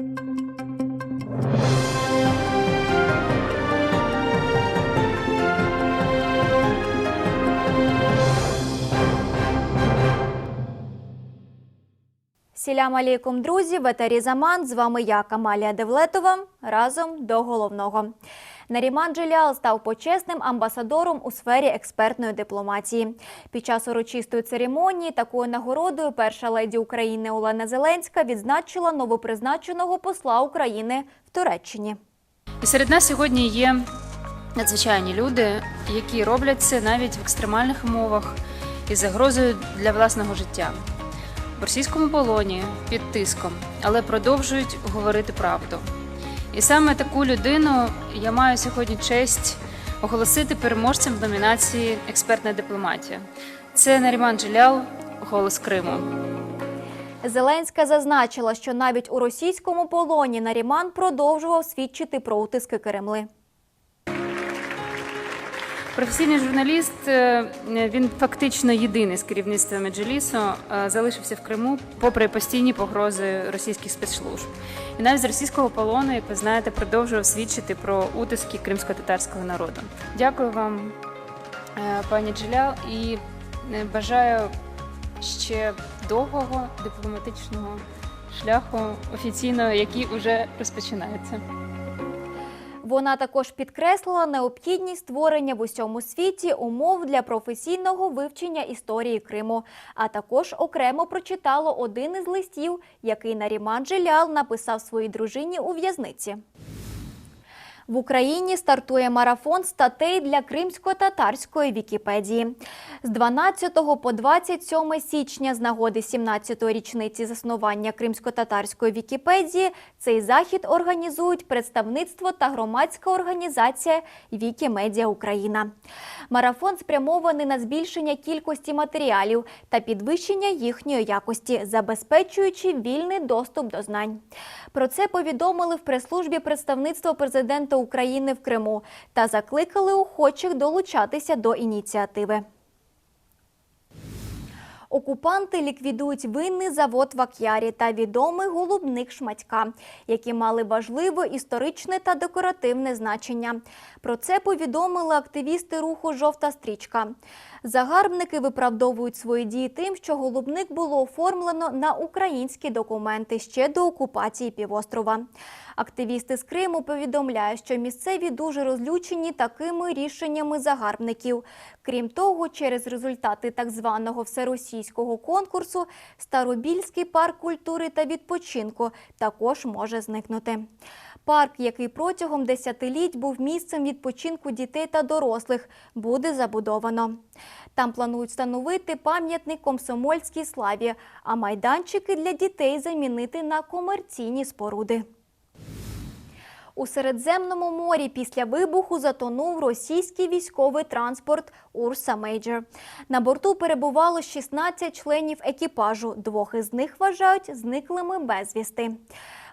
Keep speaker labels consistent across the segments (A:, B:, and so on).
A: Thank you. Сілям алейкум, друзі, в етері Заман. З вами я, Камалія Девлетова. Разом до головного. Наріман Джилял став почесним амбасадором у сфері експертної дипломатії. Під час урочистої церемонії такою нагородою перша леді України Олена Зеленська відзначила новопризначеного посла України в Туреччині.
B: Серед нас сьогодні є надзвичайні люди, які роблять це навіть в екстремальних умовах із загрозою для власного життя. В російському полоні під тиском, але продовжують говорити правду. І саме таку людину я маю сьогодні честь оголосити переможцем в номінації Експертна дипломатія. Це Наріман Джилял, голос Криму.
A: Зеленська зазначила, що навіть у російському полоні Наріман продовжував свідчити про утиски Кремли.
B: Професійний журналіст, е, він фактично єдиний з керівництва Меджелісу е, залишився в Криму, попри постійні погрози російських спецслужб. І навіть з російського полону, як ви знаєте, продовжував свідчити про утиски кримсько-татарського народу. Дякую вам, е, пані Джелял, і бажаю ще довгого дипломатичного шляху офіційного, який уже розпочинається.
A: Вона також підкреслила необхідність створення в усьому світі умов для професійного вивчення історії Криму, а також окремо прочитала один із листів, який Наріман Джелял написав своїй дружині у в'язниці. В Україні стартує марафон статей для кримсько-татарської Вікіпедії. З 12 по 27 січня з нагоди 17-ї річниці заснування кримсько-татарської Вікіпедії цей захід організують представництво та громадська організація Вікімедіа Україна. Марафон спрямований на збільшення кількості матеріалів та підвищення їхньої якості, забезпечуючи вільний доступ до знань. Про це повідомили в прес-службі представництва президента України в Криму та закликали охочих долучатися до ініціативи. Окупанти ліквідують винний завод в Ак'ярі та відомий голубник Шматька, які мали важливе історичне та декоративне значення. Про це повідомили активісти руху Жовта стрічка. Загарбники виправдовують свої дії тим, що голубник було оформлено на українські документи ще до окупації півострова. Активісти з Криму повідомляють, що місцеві дуже розлючені такими рішеннями загарбників. Крім того, через результати так званого всеросійського конкурсу Старобільський парк культури та відпочинку також може зникнути. Парк, який протягом десятиліть був місцем відпочинку дітей та дорослих, буде забудовано. Там планують встановити пам'ятник комсомольській славі, а майданчики для дітей замінити на комерційні споруди. У Середземному морі після вибуху затонув російський військовий транспорт Урса Мейджор. На борту перебувало 16 членів екіпажу. Двох із них вважають зниклими безвісти.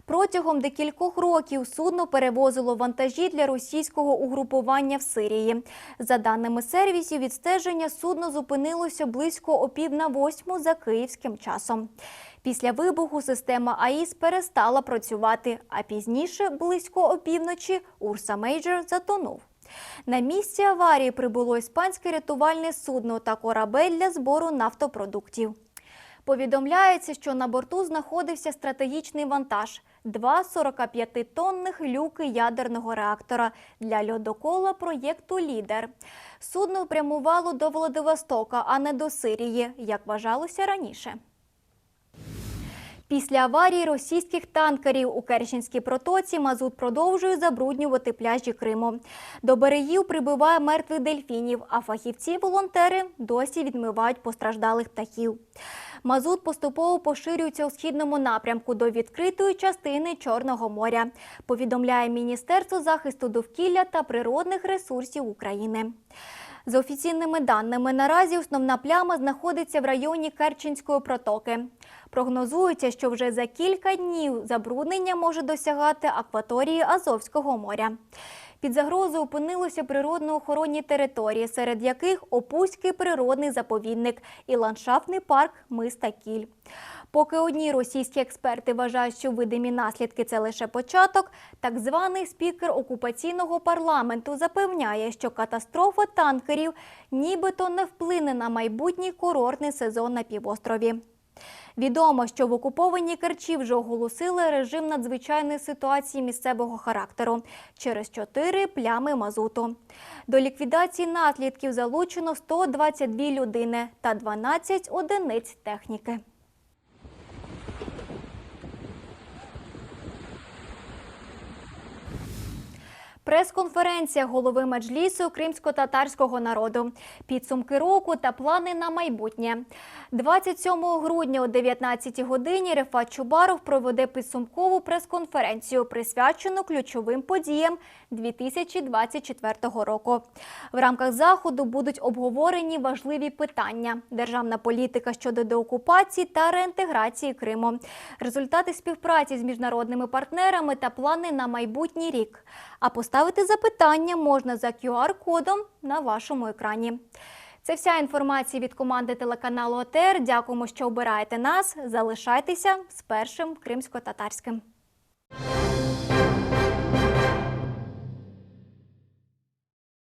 A: Протягом декількох років судно перевозило вантажі для російського угрупування в Сирії. За даними сервісів відстеження, судно зупинилося близько о пів на восьму за київським часом. Після вибуху система АІС перестала працювати, а пізніше, близько опівночі, Урса Мейджор затонув. На місці аварії прибуло іспанське рятувальне судно та корабель для збору нафтопродуктів. Повідомляється, що на борту знаходився стратегічний вантаж – два 45-тонних люки ядерного реактора для льодокола проєкту «Лідер». Судно прямувало до Владивостока, а не до Сирії, як вважалося раніше. Після аварії російських танкерів у Керченській протоці Мазут продовжує забруднювати пляжі Криму. До берегів прибиває мертвих дельфінів, а фахівці-волонтери досі відмивають постраждалих птахів. Мазут поступово поширюється у східному напрямку до відкритої частини Чорного моря, повідомляє Міністерство захисту довкілля та природних ресурсів України. За офіційними даними, наразі основна пляма знаходиться в районі Керченської протоки. Прогнозується, що вже за кілька днів забруднення може досягати акваторії Азовського моря. Під загрозою опинилися природно-охоронні території, серед яких Опузький природний заповідник і ландшафтний парк Миста Кіль. Поки одні російські експерти вважають, що видимі наслідки це лише початок, так званий спікер окупаційного парламенту запевняє, що катастрофа танкерів нібито не вплине на майбутній курортний сезон на півострові. Відомо, що в окупованій Керчі вже оголосили режим надзвичайної ситуації місцевого характеру через чотири плями мазуту. До ліквідації наслідків залучено 122 людини та 12 одиниць техніки. Прес-конференція голови меджлісу кримсько-татарського народу. Підсумки року та плани на майбутнє. 27 грудня о 19 годині Рефат Чубаров проведе підсумкову прес-конференцію, присвячену ключовим подіям 2024 року. В рамках заходу будуть обговорені важливі питання: державна політика щодо деокупації та реінтеграції Криму, результати співпраці з міжнародними партнерами та плани на майбутній рік. А поставити запитання можна за QR-кодом на вашому екрані. Це вся інформація від команди телеканалу ОТР. Дякуємо, що обираєте нас. Залишайтеся з першим кримсько-татарським.